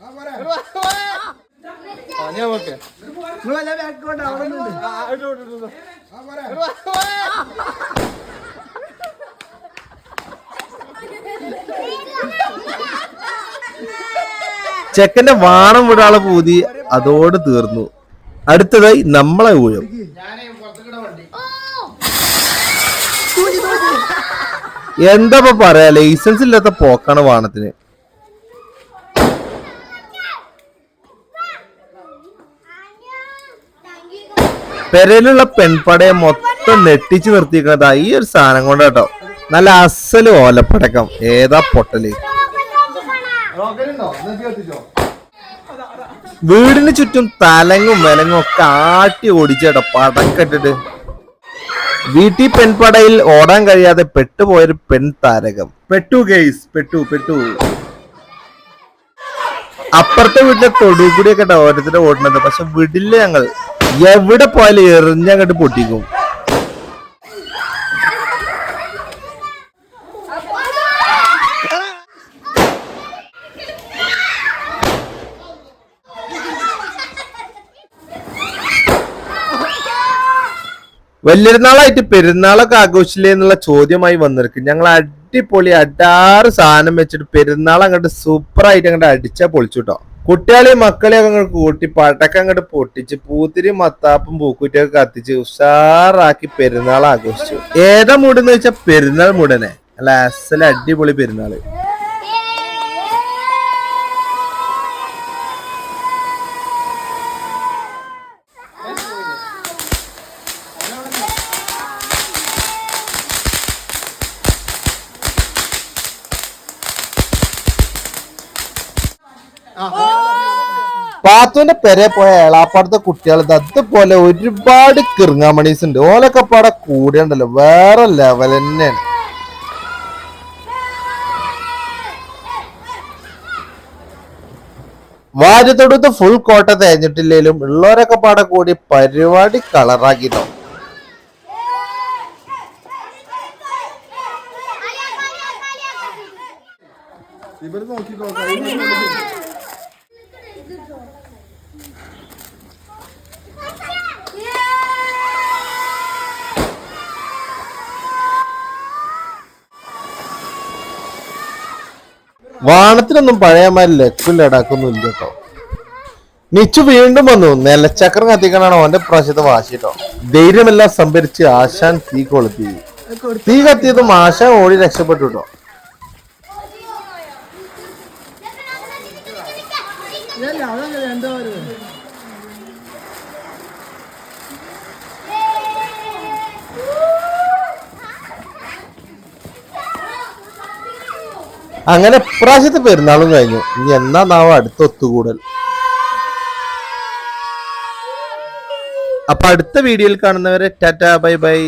ഞാൻ ചെക്കന്റെ വാണം വിടാളെ പൂതി അതോട് തീർന്നു. അടുത്തതായി നമ്മളെ ഊഴം. എന്താ പറയാ? ലൈസൻസ് ഇല്ലാത്ത പോക്കാണ് വാണത്തിന്. പെരയിലുള്ള പെൺപടയെ മൊത്തം നെട്ടിച്ചു നിർത്തിയിരിക്കുന്നത് ഈ ഒരു സാധനം കൊണ്ട് കേട്ടോ. നല്ല അസൽ ഓലപ്പടക്കം. ഏതാ പൊട്ടൽ. വീടിന് ചുറ്റും തലങ്ങും വിലങ്ങും ഒക്കെ ആട്ടി ഓടിച്ചേട്ടോ പടക്കെട്ടിട്ട്. വീട്ടിൽ പെൺപടയിൽ ഓടാൻ കഴിയാതെ പെട്ടുപോയൊരു പെൺ താരകം പെട്ടു ഗെയ്സ് പെട്ടു പെട്ടു. അപ്പുറത്തെ വീട്ടിലെ തൊടുകൂടിയൊക്കെ ഓടുന്നുണ്ട് ഓരോരുത്തരെ ഓടുന്നത്. പക്ഷെ വിടില്ല ഞങ്ങൾ? എവിടെ പോയാലും എറിഞ്ഞങ്ങോട്ട് പൊട്ടിക്കും. വലിയൊരുനാളായിട്ട് പെരുന്നാളൊക്കെ ആഘോഷിച്ചില്ലേ എന്നുള്ള ചോദ്യമായി വന്നിരിക്കും. ഞങ്ങൾ അടിപൊളി അടാറ് സാധനം വെച്ചിട്ട് പെരുന്നാൾ അങ്ങോട്ട് സൂപ്പറായിട്ട് അങ്ങോട്ട് അടിച്ചാൽ പൊളിച്ചു കേട്ടോ കുട്ടികളെയും മക്കളെയും അങ്ങോട്ട് കൂട്ടി പടക്കം അങ്ങോട്ട് പൊട്ടിച്ച് പൂത്തിരി മത്താപ്പും പൂക്കുറ്റിയൊക്കെ കത്തിച്ച് ഉഷാറാക്കി പെരുന്നാൾ ആഘോഷിച്ചു. ഏതാ മൂടെന്ന് വെച്ചാൽ പെരുന്നാൾ മൂടനെ അല്ല അസല അടിപൊളി പെരുന്നാൾ പാത്തുവിന്റെ പെരെ പോയ ഏളാപ്പാടത്തെ കുട്ടികൾ അതുപോലെ ഒരുപാട് കിറുങ്ങാമണീസ് ഉണ്ട്. ഓലൊക്കെ പാടെ കൂടെയുണ്ടല്ലോ. വേറെ ലെവൽ തന്നെയാണ്. വാര്യത്തൊടുത്ത് ഫുൾ കോട്ട തേഞ്ഞിട്ടില്ലേലും ഉള്ളവരൊക്കെ പാടെ കൂടി പരിപാടി കളറാക്കിട്ടോ. ഇവർ നോക്കിക്കോ വാണത്തിനൊന്നും പഴയമാരി ലക്കും ലടാക്കൊന്നും ഇല്ല കേട്ടോ നിച്ചു വീണ്ടും വന്നു. നിലച്ചക്രം കത്തിക്കണാണ് ഓന്റെ പ്രാവശ്യത്തെ വാശി കേട്ടോ ധൈര്യമെല്ലാം സംഭരിച്ച് ആശാൻ തീ കൊളുത്തി. തീ കത്തിയതും ആശാൻ ഓടി രക്ഷപ്പെട്ടു കേട്ടോ അങ്ങനെ ഇപ്രാവശ്യത്തെ പെരുന്നാളും കഴിഞ്ഞു. ഇനി എന്നാ നാവ് അടുത്ത ഒത്തുകൂടൽ. അപ്പൊ അടുത്ത വീഡിയോയിൽ കാണുന്നവരെ ടാറ്റാ ബൈ ബൈ.